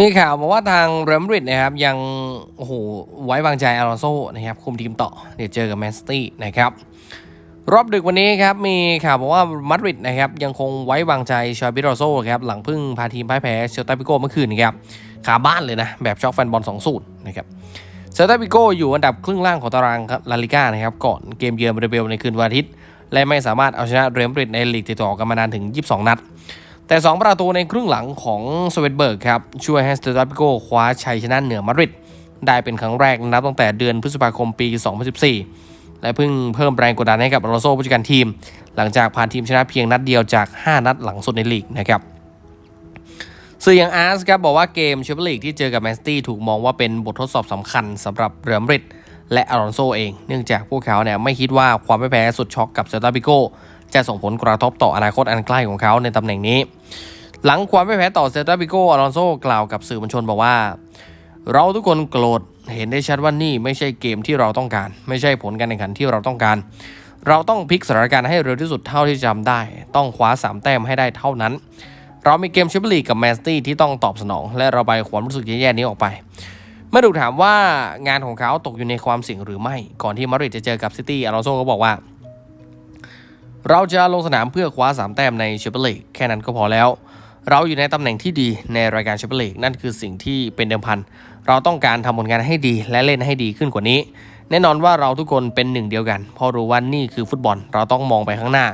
มีข่าวมาว่าทางเรอัลมาดริดนะครับยังโอ้โหไว้วางใจอารอนโซนะครับคุมทีมต่อเดี๋ยวเจอกับแมนซิตี้นะครับรอบดึกวันนี้ครับมีข่าวบอกว่ามาดริดนะครับยังคงไว้วางใจชาบิโรโซครับหลังพึ่งพาทีมพ่ายแพ้เชลตาปิโกเมื่อคืนนะครับขาบ้านเลยนะ แบบช็อกแฟนบอล2สูตรนะครับเชลตาปิโกอยู่อันดับครึ่งล่างของตารางลาลิก้านะครับก่อนเกมเยือนเบรเบลในคืนวันอาทิตย์ และไม่สามารถเอาชนะเรอัลมาดริดในลีกติดต่อกันมานานถึง 22 นัด แต่ 2 ประตูในครึ่งหลังของสเวตเบิร์กครับ ช่วยให้สเตอร์ปิโกคว้าชัยชนะเหนือมาดริดได้เป็นครั้งแรกนับตั้งแต่เดือนพฤษภาคมปี 2014 และเพิ่งเพิ่มแรงกดดันให้กับอลอนโซผู้จัดการทีม หลังจากผ่านทีมชนะเพียงนัดเดียวจาก 5 นัดหลังสุดในลีกนะครับสื่ออย่างอาร์สครับบอกว่าเกมแชมเปี้ยนลีกที่เจอกับแมนซิตี้ถูกมองว่าเป็นบททดสอบสำคัญสำหรับเรอัลมาดริดและอารอนโซเอง เนื่องจากพวกเขาเนี่ยไม่คิดว่าความไม่แพ้สุดช็อกกับเซลตาปิโก จะส่งผลกระทบต่ออนาคตอันใกล้ของเขาในตำแหน่งนี้ หลังความไม่แพ้ต่อเซตาปิโกอลอนโซกล่าวกับสื่อมวลชนบอกว่า เราทุกคนโกรธเห็นได้ชัดว่านี่ไม่ใช่เกมที่เราต้องการ ไม่ใช่ผลการแข่งขันที่เราต้องการ เราต้องพลิกสถานการณ์ให้เร็วที่สุดเท่าที่จำได้ ต้องคว้าสามแต้มให้ได้เท่านั้น เรามีเกมแชมเปี้ยนลีกกับแมนซิตี้ที่ต้องตอบสนอง และระบายความรู้สึกแย่ๆนี้ออกไปเมื่อถูกถามว่างานของเขาตกอยู่ในความเสี่ยงหรือไม่ ก่อนที่มาริดจะเจอกับซิตี้อลอนโซก็บอกว่า เราจะลงสนามเพื่อคว้า 3 แต้มในแชมเปี้ยนลีกแค่นั้นก็พอแล้ว เราอยู่ในตำแหน่งที่ดีในรายการแชมเปี้ยนลีกนั่นคือสิ่งที่เป็นเดิมพัน เราต้องการทำผลงานให้ดีและเล่นให้ดีขึ้นกว่านี้ แน่นอนว่าเราทุกคนเป็นหนึ่งเดียวกันเพราะรู้ว่านี่คือฟุตบอล เราต้องมองไปข้างหน้า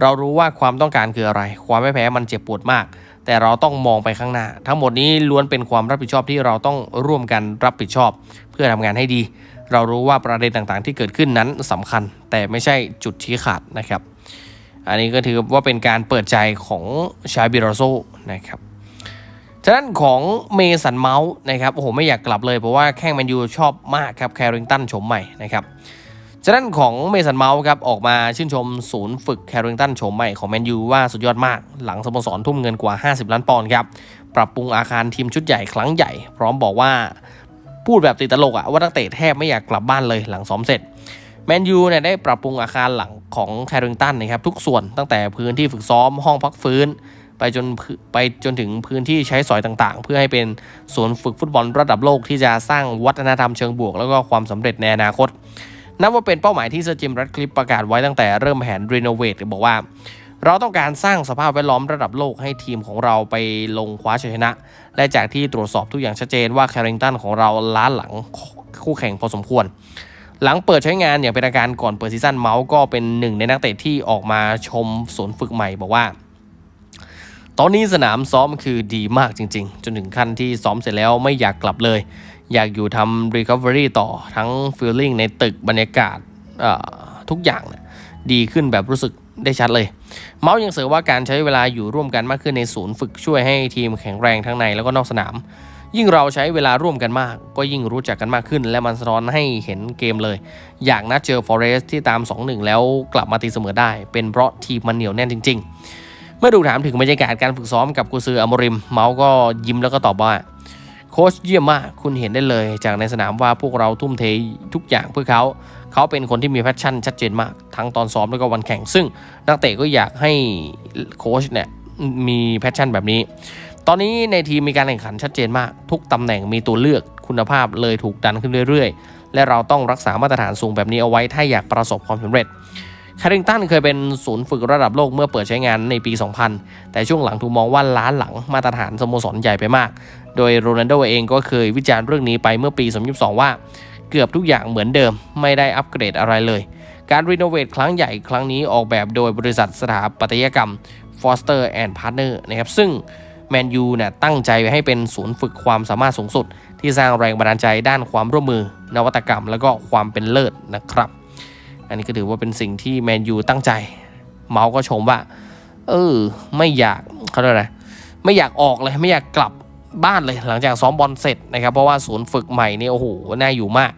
เรารู้ว่าความต้องการคืออะไร ความไม่แพ้มันเจ็บปวดมาก แต่เราต้องมองไปข้างหน้า ทั้งหมดนี้ล้วนเป็นความรับผิดชอบที่เราต้องร่วมกันรับผิดชอบ เพื่อทำงานให้ดี เรารู้ว่าประเด็นต่างๆ ที่เกิดขึ้นนั้นสำคัญ แต่ไม่ใช่จุดชี้ขาดนะครับ อันนี้ก็ถือว่าเป็นการเปิดใจของชาบิโรโซนะครับฉะนั้นของเมสันเมาส์นะครับโอ้โหไม่อยากกลับเลยเพราะว่าแข้งแมนยูชอบมากครับแคริงตันชมใหม่นะครับฉะนั้นของเมสันเมาส์ครับออกมาชื่นชมศูนย์ฝึกแคริงตันชมใหม่ของแมนยูว่าสุดยอดมาก หลังสโมสรทุ่มเงินกว่า 50 ล้านปอนด์ครับปรับปรุงอาคารทีมชุดใหญ่ครั้งใหญ่ พร้อมบอกว่า พูดแบบติดตลกอะว่านักเตะแทบไม่อยากกลับบ้านเลยหลังซ้อมเสร็จแมนยูเนี่ยได้ปรับปรุงอาคารหลังของแคริงตันนะครับทุกส่วนตั้งแต่พื้นที่ฝึกซ้อมห้องพักฟื้น ไปจนไปจนถึงพื้นที่ใช้สอยต่างๆ เพื่อให้เป็นศูนย์ฝึกฟุตบอลระดับโลกที่จะสร้างวัฒนธรรมเชิงบวก แล้วก็ความสำเร็จในอนาคตนับว่าเป็นเป้าหมายที่เซอร์จิมรัดคลิปประกาศไว้ตั้งแต่เริ่มแผนรีโนเวทบอกว่า เราต้องการสร้างสภาพแวดล้อมระดับโลกให้ทีมของเราไปลงคว้าชัยชนะ และจากที่ตรวจสอบทุกอย่างชัดเจนว่าแคริงตันของเราล้าหลังคู่แข่งพอสมควร หลังเปิดใช้งานอย่างเป็นทางการก่อนเปิดซีซั่นเมาส์ก็เป็นหนึ่งในนักเตะที่ออกมาชมศูนย์ฝึกใหม่บอกว่า ตอนนี้สนามซ้อมคือดีมากจริง ๆ จนถึงขั้นที่ซ้อมเสร็จแล้วไม่อยากกลับเลย อยากอยู่ทำ recovery ต่อทั้ง feeling ในตึกบรรยากาศทุกอย่างนะดีขึ้นแบบรู้สึก ได้ชัดเลย เมาส์ยังเสริมว่าการใช้เวลาอยู่ร่วมกันมากขึ้นในศูนย์ฝึกช่วยให้ทีมแข็งแรงทั้งในแล้วก็นอกสนาม ยิ่งเราใช้เวลาร่วมกันมาก ก็ยิ่งรู้จักกันมากขึ้น และมันสะท้อนให้เห็นเกมเลย อย่างนัดเจอ Forest ที่ตาม 2-1 แล้วกลับมาตีเสมอได้ เป็นเพราะทีมมันเหนียวแน่นจริง ๆ เมื่อดูถามถึงบรรยากาศการฝึกซ้อมกับกุซืออมริม เมาส์ก็ยิ้มแล้วก็ตอบว่าโค้ชเยี่ยมมาก คุณเห็นได้เลย จากในสนามว่าพวกเราทุ่มเททุกอย่างเพื่อเขา เขาเป็นคนที่มีแพชชั่นชัดเจนมากทั้งตอนซ้อมแล้วก็วันแข่ง ซึ่งนักเตะก็อยากให้โค้ชเนี่ยมีแพชชั่นแบบนี้ ตอนนี้ในทีมมีการแข่งขันชัดเจนมาก ทุกตำแหน่งมีตัวเลือกคุณภาพเลยถูกดันขึ้นเรื่อยๆ และเราต้องรักษามาตรฐานสูงแบบนี้เอาไว้ถ้าอยากประสบความสำเร็จแคริงตันเคยเป็นศูนย์ฝึกระดับโลกเมื่อเปิดใช้งานในปี 2000 แต่ช่วงหลังถูกมองว่าล้าหลังมาตรฐานสโมสรใหญ่ไปมาก โดยโรนัลโดเองก็เคยวิจารณ์เรื่องนี้ไปเมื่อปี 2022 ว่า เกือบทุกอย่างเหมือนเดิม ไม่ได้อัปเกรดอะไรเลย การรีโนเวทครั้งใหญ่ครั้งนี้ออกแบบโดยบริษัทสถาปัตยกรรม Foster and Partner นะครับ ซึ่งแมนยูเนี่ยตั้งใจไว้ให้เป็นศูนย์ฝึกความสามารถสูงสุด ที่สร้างแรงบันดาลใจด้านความร่วมมือ นวัตกรรม แล้วก็ความเป็นเลิศนะครับ อันนี้ก็ถือว่าเป็นสิ่งที่แมนยูตั้งใจ เมาส์ก็ชมว่า เออ ไม่อยากเขาเรียกอะไรไม่อยากออกเลยไม่อยากกลับ บ้านเลยหลังจากซ้อมบอลเสร็จนะครับเพราะว่าศูนย์ฝึกใหม่นี่โอ้โหน่าอยู่มาก